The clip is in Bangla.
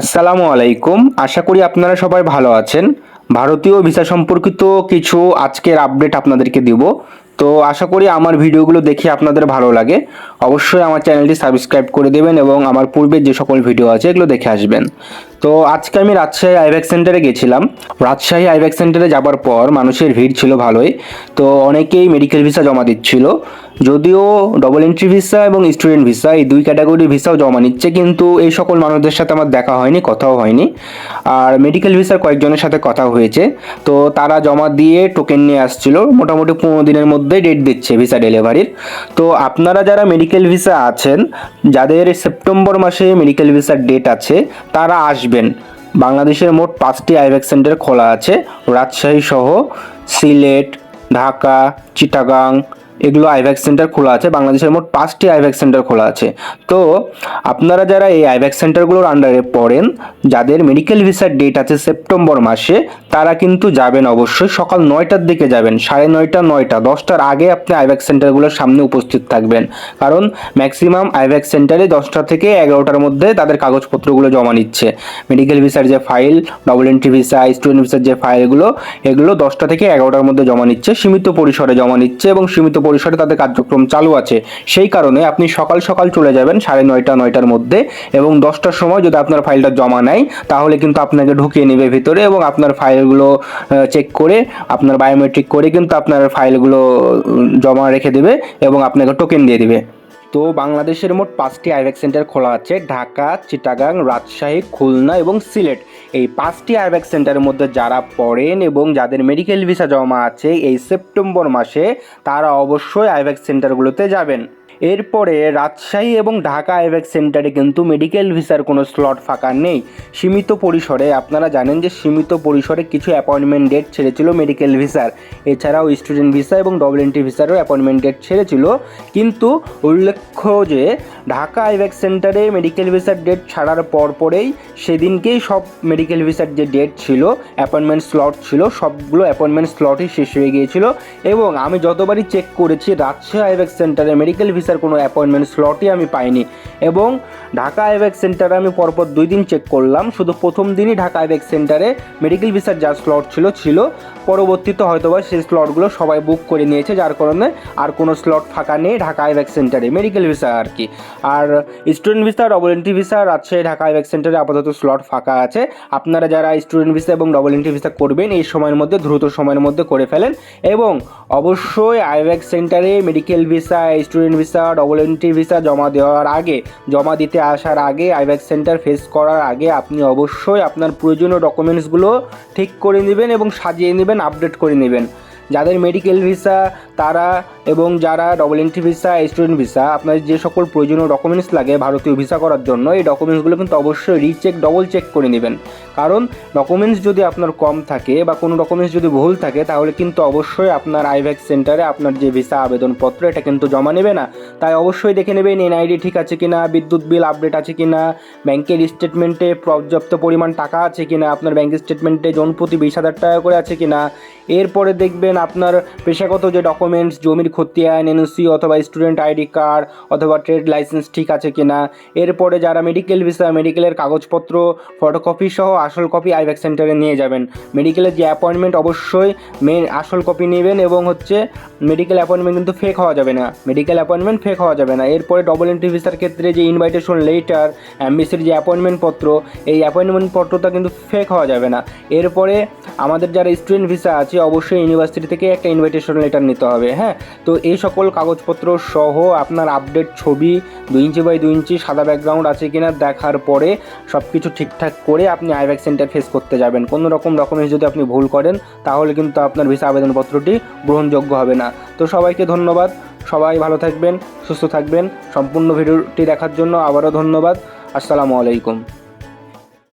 আসসালামু আলাইকুম। আশা করি আপনারা সবাই ভালো আছেন। ভারতীয় ভিসা সম্পর্কিত কিছু আজকের আপডেট আপনাদেরকে দিব। তো আশা করি আমার ভিডিওগুলো দেখে আপনাদের ভালো লাগে। অবশ্যই আমার চ্যানেলটি সাবস্ক্রাইব করে দেবেন এবং আমার পূর্বের যে সকল ভিডিও আছে এগুলো দেখে আসবেন। তো আজকে আমি রাজশাহী আইব্যাক সেন্টারে গেছিলাম। রাজশাহী আইব্যাক সেন্টারে যাবার পর মানুষের ভিড় ছিল ভালোই। তো অনেকেই মেডিকেল ভিসা জমা দিচ্ছিল। যদিও ডবল এন্ট্রি ভিসা এবং স্টুডেন্ট ভিসা এই দুই ক্যাটাগরির ভিসাও জমা নিচ্ছে কিন্তু এই সকল মানুষদের সাথে আমার দেখা হয়নি, কথাও হয়নি। আর মেডিকেল ভিসার কয়েকজনের সাথে কথা হয়েছে। তো তারা জমা দিয়ে টোকেন নিয়ে আসছিল। মোটামুটি পনেরো দিনের মধ্যে ডেট দিচ্ছে ভিসা ডেলিভারির তো আপনারা যারা মেডিকেল ভিসা আছেন, যাদের সেপ্টেম্বর মাসে মেডিকেল ভিসার ডেট আছে, তারা আসবেন। বাংলাদেশের মোট পাঁচটি আইভ্যাক সেন্টার খোলা আছে। রাজশাহী সহ সিলেট ঢাকা চিটাগাং এগুলো আইভ্যাক্স সেন্টার খোলা আছে, বাংলাদেশের মোট পাঁচটি আইভ্যাক সেন্টার খোলা আছে। তো আপনারা যারা এই আইভ্যাক সেন্টারগুলোর আন্ডারে পড়েন, যাদের মেডিকেল ভিসার ডেট আছে সেপ্টেম্বর মাসে, তারা কিন্তু যাবেন অবশ্যই সকাল নয়টার দিকে যাবেন, সাড়ে নয়টা নয়টা, দশটার আগে আপনি আইভ্যাক সেন্টারগুলোর সামনে উপস্থিত থাকবেন। কারণ ম্যাক্সিমাম আইভ্যাক সেন্টারে দশটা থেকে এগারোটার মধ্যে তাদের কাগজপত্রগুলো জমা নিচ্ছে। মেডিকেল ভিসার যে file double entry visa student ভিসার যে ফাইলগুলো এগুলো দশটা থেকে এগারোটার মধ্যে জমা নিচ্ছে, সীমিত পরিসরে জমা নিচ্ছে এবং সীমিত পরিসরে তাদের কার্যক্রম চালু আছে। সেই কারণে আপনি সকাল সকাল চলে যাবেন, সাড়ে নয়টা, নয়টার মধ্যে এবং দশটার সময় যদি আপনার ফাইলটা জমা নেয়, তাহলে কিন্তু আপনাকে ঢুকিয়ে নেবে ভিতরে এবং আপনার ফাইলগুলো চেক করে, আপনার বায়োমেট্রিক করে কিন্তু আপনার ফাইলগুলো জমা রেখে দেবে এবং আপনাকে টোকেন দিয়ে দিবে। তো বাংলাদেশের মোট পাঁচটি আইভ্যাক সেন্টার খোলা আছে, ঢাকা, চিটাগাং, রাজশাহী, খুলনা এবং সিলেট। এই পাঁচটি আইভ্যাক সেন্টারের মধ্যে যারা পড়েন এবং যাদের মেডিকেল ভিসা জমা আছে এই সেপ্টেম্বর মাসে, তারা অবশ্যই আইভ্যাক সেন্টারগুলোতে যাবেন। এরপরে রাজশাহী এবং ঢাকা আইভ্যাক সেন্টারে কিন্তু মেডিকেল ভিসার কোনো স্লট ফাঁকা নেই। সীমিত পরিসরে, আপনারা জানেন যে সীমিত পরিসরে কিছু অ্যাপয়েন্টমেন্ট ডেট ছেড়েছিল মেডিকেল ভিসার এছাড়াও স্টুডেন্ট ভিসা এবং ডবল এন্ট্রি ভিসারও অ্যাপয়েন্টমেন্ট ডেট ছেড়েছিল। কিন্তু উল্লেখ্য যে, ঢাকা আইভ্যাক সেন্টারে মেডিকেল ভিসার ডেট ছাড়ার পর পরেই সেদিনকেই সব মেডিকেল ভিসার যে ডেট ছিল অ্যাপয়েন্টমেন্ট স্লট ছিল, সবগুলো অ্যাপয়েন্টমেন্ট স্লটই শেষ হয়ে গিয়েছিল। এবং আমি যতবারই চেক করেছি, রাজশাহী আইভ্যাক সেন্টারে মেডিকেল ভিসার কোনো অ্যাপয়েন্টমেন্ট স্লটই আমি পাইনি। এবং ঢাকা আইভ্যাক সেন্টারে আমি পরপর দুই দিন চেক করলাম। শুধু প্রথম দিনই ঢাকা আইভ্যাক সেন্টারে মেডিকেল ভিসার যা স্লট ছিল ছিল। পরবর্তীতে হয়তোবা সেই স্লটগুলো সবাই বুক করে নিয়েছে। যার কারণে আর কোনো স্লট ফাঁকা নেই ঢাকা আইভ্যাক সেন্টারে মেডিকেল ভিসা আর কি। আর student visa double entry visa Rajshahi Dhaka IVAC সেন্টারে আপাতত স্লট ফাঁকা আছে। আপনারা যারা স্টুডেন্ট ভিসা এবং ডবল এন্ট্রি ভিসা করবেন, এই সময়ের মধ্যে, দ্রুত সময়ের মধ্যে করে ফেলেন। এবং অবশ্যই আইভ্যাক সেন্টারে medical visa student visa double entry visa জমা দেওয়ার আগে, জমা দিতে আসার আগে আইভ্যাক সেন্টার ফেস করার আগে আপনি অবশ্যই আপনার প্রয়োজনীয় ডকুমেন্টসগুলো ঠিক করে নেবেন এবং সাজিয়ে নেবেন আপডেট করে নেবেন। যাদের মেডিকেল ভিসা তারা এবং যারা double entry visa student visa আপনার যে সকল প্রয়োজনীয় ডকুমেন্টস লাগে ভারতীয় ভিসা করার জন্য, এই ডকুমেন্টসগুলো কিন্তু অবশ্যই রিচেক ডবল চেক করে নেবেন। কারণ ডকুমেন্টস যদি আপনার কম থাকে বা কোনো ডকুমেন্টস যদি ভুল থাকে, তাহলে কিন্তু অবশ্যই আপনার আইভ্যাক সেন্টারে আপনার যে ভিসা আবেদনপত্র, এটা কিন্তু জমা নেবে না। তাই অবশ্যই দেখে নেবেন এনআইডি ঠিক আছে কিনা, বিদ্যুৎ বিল আপডেট আছে কিনা ব্যাংকের স্টেটমেন্টে পর্যাপ্ত পরিমাণ টাকা আছে কিনা, আপনার ব্যাংক স্টেটমেন্টে জন প্রতি বিশ হাজার টাকা করে আছে কিনা। এরপরে দেখবেন আপনার পেশাগত যে ডকুমেন্টস জমির খতিয়ান এনওসি অথবা স্টুডেন্ট আইডি কার্ড অথবা ট্রেড লাইসেন্স ঠিক আছে কিনা। এরপরে যারা মেডিকেল ভিসা মেডিকেলের কাগজপত্র ফটোকপি সহ আসল কপি আইভ্যাক সেন্টারে নিয়ে যাবেন। মেডিকেলের যে অ্যাপয়েন্টমেন্ট অবশ্যই মেন আসল কপি নেবেন এবং হচ্ছে মেডিকেল অ্যাপয়েন্টমেন্ট কিন্তু ফেক হওয়া যাবে না। মেডিকেল অ্যাপয়েন্টমেন্ট ফেক হওয়া যাবে না। এরপরে ডবল এন্ট্রি ভিসার ক্ষেত্রে যে ইনভাইটেশন লেটার অ্যাম্বিসির যে অ্যাপয়েন্টমেন্ট পত্র, এই অ্যাপয়েন্টমেন্ট পত্রটা কিন্তু ফেক হওয়া যাবে না। এরপরে আমাদের যারা স্টুডেন্ট ভিসা আছে, অবশ্যই ইউনিভার্সিটি থেকে একটা ইনভাইটেশন লেটার নিতে হবে হ্যাঁ? তো এই সকল কাগজপত্র সহ আপনার আপডেট ছবি দুই ইঞ্চি বাই দুই ইঞ্চি সাদা ব্যাকগ্রাউন্ড আছে কিনা দেখার পরে সব কিছু ঠিকঠাক করে আপনি আইভ্যাক সেন্টার ফেস করতে যাবেন। কোনো রকম ডকুমেন্টস যদি আপনি ভুল করেন, তাহলে কিন্তু আপনার ভিসা আবেদনপত্রটি গ্রহণযোগ্য হবে না। তো সবাইকে ধন্যবাদ। সবাই ভালো থাকবেন, সুস্থ থাকবেন। সম্পূর্ণ ভিডিওটি দেখার জন্য আবারও ধন্যবাদ। আসসালামু আলাইকুম।